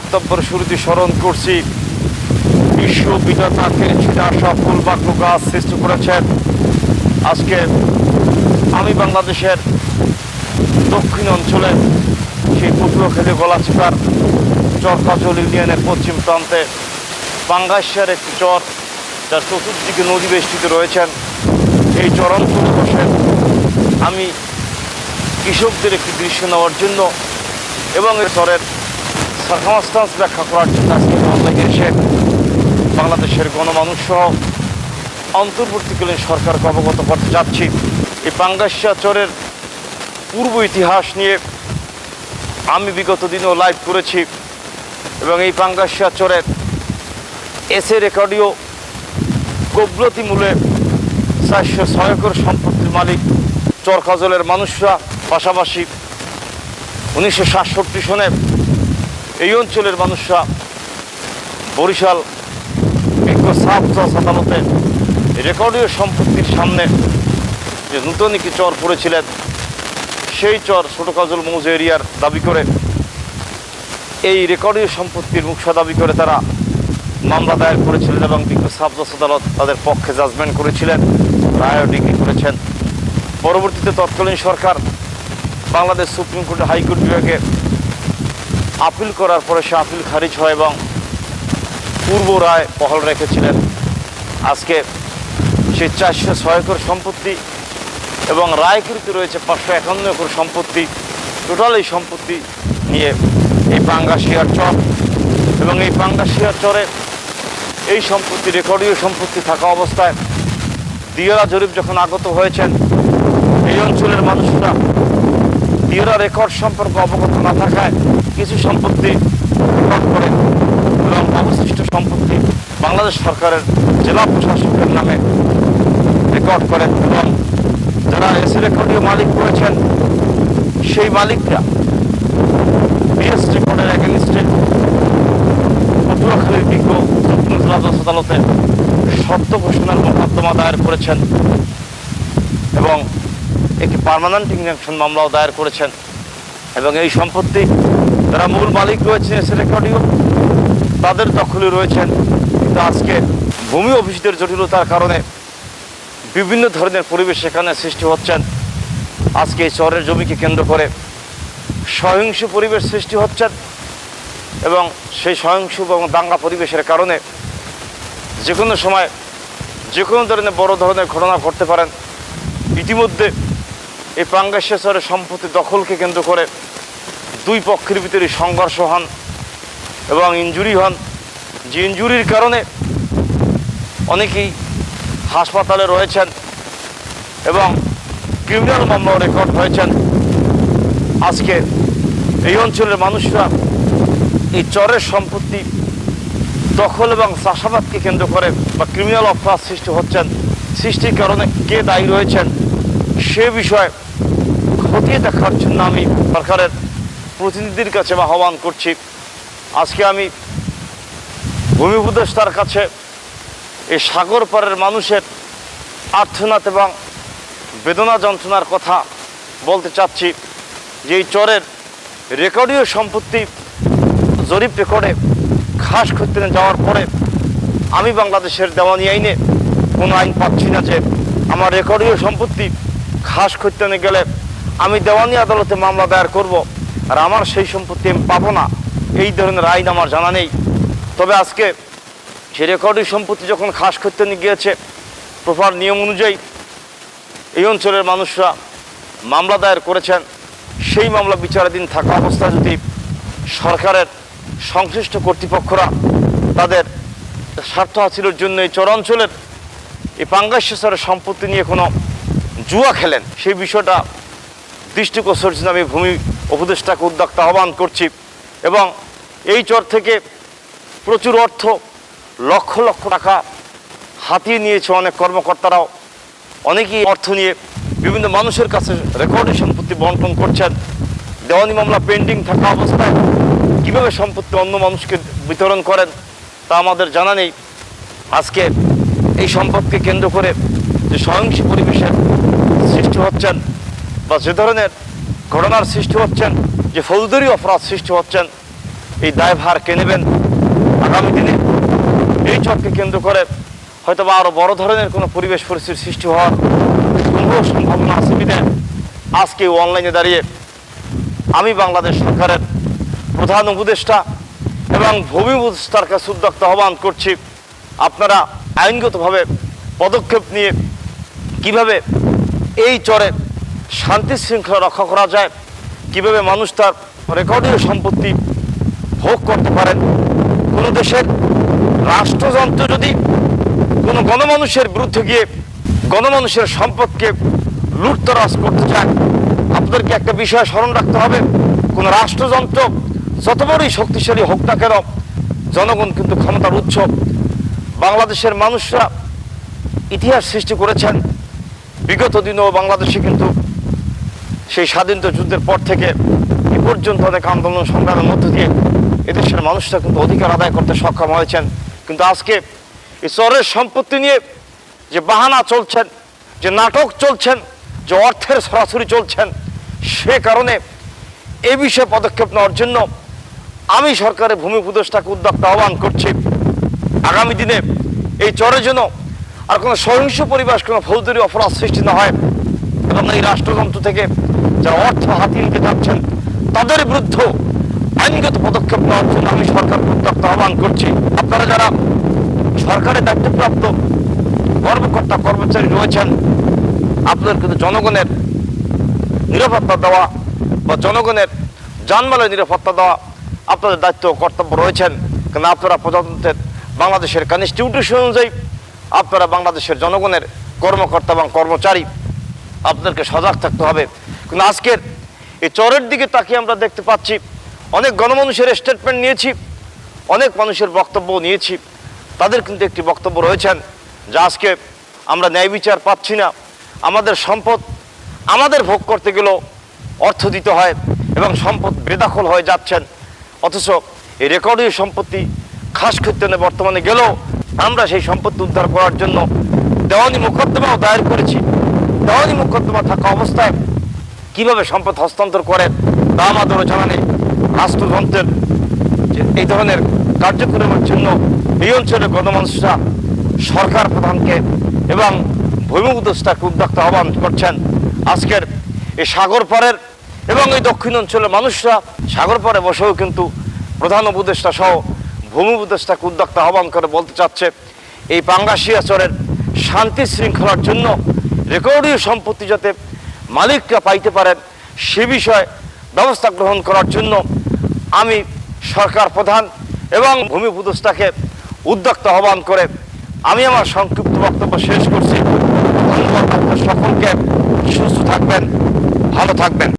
বক্তব্যের শুরুতে স্মরণ করছি। বিশ্ব বিধাতাকে ছিটা সফল বাক্য গাছ সৃষ্টি করেছেন। আজকে আমি বাংলাদেশের দক্ষিণ অঞ্চলে সেই পটুয়াখালী গলাচিপার চরকাজল ইউনিয়নের পশ্চিম প্রান্তে পাঙ্গাসিয়ার একটি চর, যার চতুর্দিকে নদী বেষ্টিত রয়েছেন। এই চর অঞ্চলে বসে আমি কৃষকদের একটি দৃশ্য নেওয়ার জন্য এবং এই চরের ব্যাখ্যা করার জন্য এসে বাংলাদেশের গণমানুষ সহ অন্তর্বর্তীকালীন সরকারকে অবগত করতে যাচ্ছি। এই পাঙ্গাসিয়া চরের পূর্ব ইতিহাস নিয়ে আমি বিগত দিনেও লাইভ করেছি এবং এই পাঙ্গাসিয়া চরের এসে রেকর্ডিও কবলতি মূলে চারশো ছয় একর সম্পত্তির মালিক চরকাজলের মানুষরা। পাশাপাশি উনিশশো সাতষট্টি সনে এই অঞ্চলের মানুষরা বরিশাল বিজ্ঞ সাফ জজ আদালতে রেকর্ডীয় সম্পত্তির সামনে যে নূতন একটি চর পড়েছিলেন, সেই চর ছোট কাজল মৌজ এরিয়ার দাবি করে এই রেকর্ডীয় সম্পত্তির মুখসা দাবি করে তারা মামলা দায়ের করেছিলেন এবং বিজ্ঞ সাফ জজ আদালত তাদের পক্ষে জাজমেন্ট করেছিলেন, রায়ও ডিগ্রি করেছেন। পরবর্তীতে তৎকালীন সরকার বাংলাদেশ সুপ্রিম কোর্টে হাইকোর্ট বিভাগে আপিল করার পরে সে আপিল খারিজ হয় এবং পূর্ব রায় বহাল রেখেছিলেন। আজকে সে চারশো ছয় একর সম্পত্তি এবং রায় রায়কৃতি রয়েছে পাঁচশো একান্ন একর সম্পত্তি, টোটাল এই সম্পত্তি নিয়ে এই পাঙ্গাশিয়ার চর। এবং এই পাঙ্গাশিয়ার চরে এই সম্পত্তি, রেকর্ডীয় সম্পত্তি থাকা অবস্থায় দিয়রা জরিপ যখন আগত হয়েছেন, এই অঞ্চলের মানুষরা দিয়রা রেকর্ড সম্পর্কে অবগত না থাকায় কিছু সম্পত্তি রেকর্ড করে এবং অবশিষ্ট সম্পত্তি বাংলাদেশ সরকারের জেলা প্রশাসকের নামে রেকর্ড করেন এবং যারা এসি রেকর্ডীয় মালিক করেছেন, সেই মালিকরা বিএস রেকর্ডের এগেনস্টে পটুয়াখালীর বিজ্ঞ আদালতে সত্য ঘোষণার মোকদ্দমা দায়ের করেছেন এবং একটি পার্মানেন্ট ইনজাংশন মামলাও দায়ের করেছেন এবং এই সম্পত্তি যারা মূল মালিক রয়েছেন এসে তাদের দখলে রয়েছেন। কিন্তু আজকে ভূমি অফিসদের জটিলতার কারণে বিভিন্ন ধরনের পরিবেশ সেখানে সৃষ্টি হচ্ছেন। আজকে এই শহরের জমিকে কেন্দ্র করে সহিংস পরিবেশ সৃষ্টি হচ্ছেন এবং সেই সহিংস এবং দাঙ্গা পরিবেশের কারণে যে কোনো সময় যে কোনো ধরনের বড় ধরনের ঘটনা ঘটতে পারেন। ইতিমধ্যে এই পাঙ্গাসেশ্বরের সম্পত্তি দখলকে কেন্দ্র করে দুই পক্ষের ভিতরে সংঘর্ষ হন এবং ইঞ্জুরি হন। যে ইঞ্জুরির কারণে অনেকেই হাসপাতালে রয়েছেন এবং ক্রিমিনাল মামলাও রেকর্ড হয়েছেন। আজকে এই অঞ্চলের মানুষরা এই চরের সম্পত্তি দখল এবং চাষাবাদকে কেন্দ্র করে বা ক্রিমিনাল অপরাধ সৃষ্টি হচ্ছেন। সৃষ্টির কারণে কে দায়ী রয়েছেন সে বিষয়ে খতিয়ে দেখার জন্য আমি সরকারের প্রতিনিধির কাছে বা আহ্বান করছি। আজকে আমি ভূমি উপদেষ্টার কাছে এই সাগর পাড়ের মানুষের আর্থনাথ এবং বেদনা যন্ত্রণার কথা বলতে চাচ্ছি যে এই চরের রেকর্ডীয় সম্পত্তি জরিপ রেকর্ডে খাস করতে যাওয়ার পরে আমি বাংলাদেশের দেওয়ানি আইনে কোনো আইন পাচ্ছি না যে আমার রেকর্ডীয় সম্পত্তি খাস করতে গেলে আমি দেওয়ানি আদালতে মামলা দায়ের করব। আর আমার সেই সম্পত্তি আমি পাবো না। এই ধরনের আইন আমার জানা নেই। তবে আজকে সে রেকর্ডীয় সম্পত্তি যখন খাস করতে গিয়েছে, প্রপার নিয়ম অনুযায়ী এই অঞ্চলের মানুষরা মামলা দায়ের করেছেন। সেই মামলা বিচারাধীন থাকা অবস্থায় যদি সরকারের সংশ্লিষ্ট কর্তৃপক্ষরা তাদের স্বার্থ হাসিলের জন্য এই চরাঞ্চলের এই পাঙ্গাসেশ্বরের সম্পত্তি নিয়ে কোনো জুয়া খেলেন, সেই বিষয়টা দৃষ্টিগোচর জন্য আমি ভূমি উপদেষ্টাকে উদ্যোক্তা আহ্বান করছি এবং এই চর থেকে প্রচুর অর্থ, লক্ষ লক্ষ টাকা হাতিয়ে নিয়েছে অনেক কর্মকর্তারাও। অনেকেই অর্থ নিয়ে বিভিন্ন মানুষের কাছে রেকর্ডের সম্পত্তি বন্টন করছেন। দেওয়ানি মামলা পেন্ডিং থাকা অবস্থায় কীভাবে সম্পত্তি অন্য মানুষকে বিতরণ করেন তা আমাদের জানা নেই। আজকে এই সম্পদকে কেন্দ্র করে যে সহিংস পরিবেশের সৃষ্টি হচ্ছেন বা যে ধরনের ঘটনার সৃষ্টি হচ্ছেন, যে ফৌজদারি অপরাধ সৃষ্টি হচ্ছেন, এই দায়ভার কে নেবেন আগামী দিনে? এই চরকে কেন্দ্র করে হয়তো বা আরও বড় ধরনের কোনো পরিবেশ পরিস্থিতির সৃষ্টি হওয়ার কোনো সম্ভাবনা আছে বিধায় আজকে অনলাইনে দাঁড়িয়ে আমি বাংলাদেশ সরকারের প্রধান উপদেষ্টা এবং ভূমি উপদেষ্টার কাছে উদ্যোক্ত আহ্বান করছি, আপনারা আইনগতভাবে পদক্ষেপ নিয়ে কীভাবে এই চরে শান্তি শৃঙ্খলা রক্ষা করা যায়। কীভাবে মানুষ তার রেকর্ডীয় সম্পত্তি ভোগ করতে পারেন? কোনো দেশের রাষ্ট্রযন্ত্র যদি কোনো গণমানুষের বিরুদ্ধে গিয়ে গণমানুষের সম্পদকে লুটতরাজ করতে চায়, আপনাদেরকে একটা বিষয় স্মরণ রাখতে হবে। কোন রাষ্ট্রযন্ত্র যত বড়ই শক্তিশালী হোক না কেন, জনগণ কিন্তু ক্ষমতার উৎস। বাংলাদেশের মানুষরা ইতিহাস সৃষ্টি করেছেন। বিগত দিনেও বাংলাদেশে কিন্তু সেই স্বাধীনতা যুদ্ধের পর থেকে এ পর্যন্ত অনেক আন্দোলন সংগ্রামের মধ্য দিয়ে এদেশের মানুষরা কিন্তু অধিকার আদায় করতে সক্ষম হয়েছেন। কিন্তু আজকে এই চরের সম্পত্তি নিয়ে যে বাহানা চলছেন, যে নাটক চলছেন, যে অর্থের সরাসরি চলছেন, সে কারণে এ বিষয়ে পদক্ষেপ নেওয়ার জন্য আমি সরকারের ভূমি উপদেষ্টাকে উদ্যোক্তা আহ্বান করছি। আগামী দিনে এই চরের জন্য আর কোনো সহিংস পরিবেশ, কোনো ফৌজদারি অপরাধ সৃষ্টি না হয়। এবং এই রাষ্ট্রযন্ত্র থেকে যারা অর্থ হাতিয়ে নিতে চাচ্ছেন, তাদের বিরুদ্ধে আইনগত পদক্ষেপ নেওয়ার জন্য আমি সরকার উদ্যোক্তা আহ্বান করছি। আপনারা যারা সরকারের দায়িত্বপ্রাপ্ত কর্মকর্তা, কর্মচারী রয়েছেন আপনাদের কিন্তু জনগণের নিরাপত্তা দেওয়া বা জনগণের জানমালের নিরাপত্তা দেওয়া আপনাদের দায়িত্ব কর্তব্য রয়েছেন। কারণ আপনারা প্রজাতন্ত্রের বাংলাদেশের কনস্টিটিউশন অনুযায়ী আপনারা বাংলাদেশের জনগণের কর্মকর্তা এবং কর্মচারী। আপনাদেরকে সজাগ থাকতে হবে। কিন্তু আজকের এই চরের দিকে তাকিয়ে আমরা দেখতে পাচ্ছি, অনেক গণমানুষের স্টেটমেন্ট নিয়েছি, অনেক মানুষের বক্তব্য নিয়েছি। তাদের কিন্তু একটি বক্তব্য রয়েছেন যে আজকে আমরা ন্যায় বিচার পাচ্ছি না, আমাদের সম্পদ, আমাদের ভোগ করতে গেলেও অর্থ দিতে হয় এবং সম্পদ বেদাখল হয়ে যাচ্ছেন। অথচ এই রেকর্ডীয় সম্পত্তি খাস কীর্তনে বর্তমানে গেলেও আমরা সেই সম্পত্তি উদ্ধার করার জন্য দেওয়ানি মোকদ্দমাও দায়ের করেছি। দেওয়ানি মোকদ্দমা থাকা অবস্থায় কীভাবে সম্পদ হস্তান্তর করেন তা আমাদেরও জানা নেই। রাষ্ট্রযন্ত্রের এই ধরনের কার্যক্রমের জন্য এই অঞ্চলের গণমানুষরা সরকার প্রধানকে এবং ভূমি উপদেষ্টাকে উদ্যোক্তা আহ্বান করছেন। আজকের এই সাগর পাড়ের এবং এই দক্ষিণ অঞ্চলের মানুষরা সাগর পাড়ে বসেও কিন্তু প্রধান উপদেষ্টা সহ ভূমি উপদেষ্টাকে উদ্যোক্তা আহ্বান করে বলতে চাচ্ছে, এই পাঙ্গাসিয়া চরের শান্তি শৃঙ্খলার জন্য রেকর্ডীয় সম্পত্তি যাতে মালিকরা পাইতে পারেন, সে বিষয়ে ব্যবস্থা গ্রহণ করার জন্য আমি সরকার প্রধান এবং ভূমি উপদেষ্টাকে উদ্যোক্তা আহ্বান করে আমি আমার সংক্ষিপ্ত বক্তব্য শেষ করছি। সকলকে। সুস্থ থাকবেন, ভালো থাকবেন।